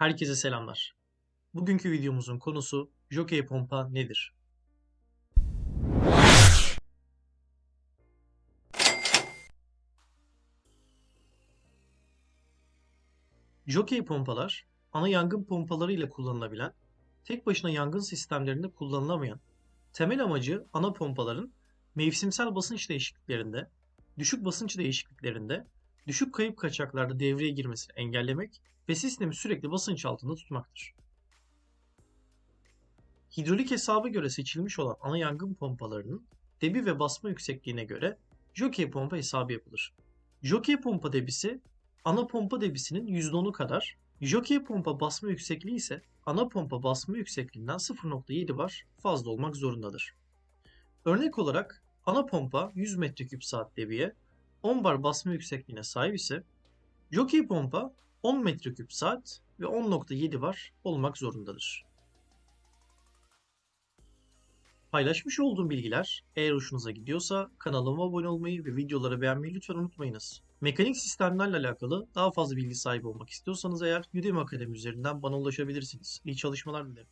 Herkese selamlar. Bugünkü videomuzun konusu Jockey pompa nedir? Jockey pompalar, ana yangın pompaları ile kullanılabilen, tek başına yangın sistemlerinde kullanılamayan, temel amacı ana pompaların mevsimsel basınç değişikliklerinde, düşük basınç değişikliklerinde, düşük kayıp kaçaklarda devreye girmesini engellemek ve sistemi sürekli basınç altında tutmaktır. Hidrolik hesaba göre seçilmiş olan ana yangın pompalarının debi ve basma yüksekliğine göre jockey pompa hesabı yapılır. Jockey pompa debisi ana pompa debisinin %10'u kadar, jockey pompa basma yüksekliği ise ana pompa basma yüksekliğinden 0.7 bar fazla olmak zorundadır. Örnek olarak ana pompa 100 metreküp saat debiye 10 bar basma yüksekliğine sahip ise jockey pompa 10 metreküp saat ve 10.7 bar olmak zorundadır. Paylaşmış olduğum bilgiler eğer hoşunuza gidiyorsa kanalıma abone olmayı ve videoları beğenmeyi lütfen unutmayınız. Mekanik sistemlerle alakalı daha fazla bilgi sahibi olmak istiyorsanız eğer Udemy Akademi üzerinden bana ulaşabilirsiniz. İyi çalışmalar dilerim.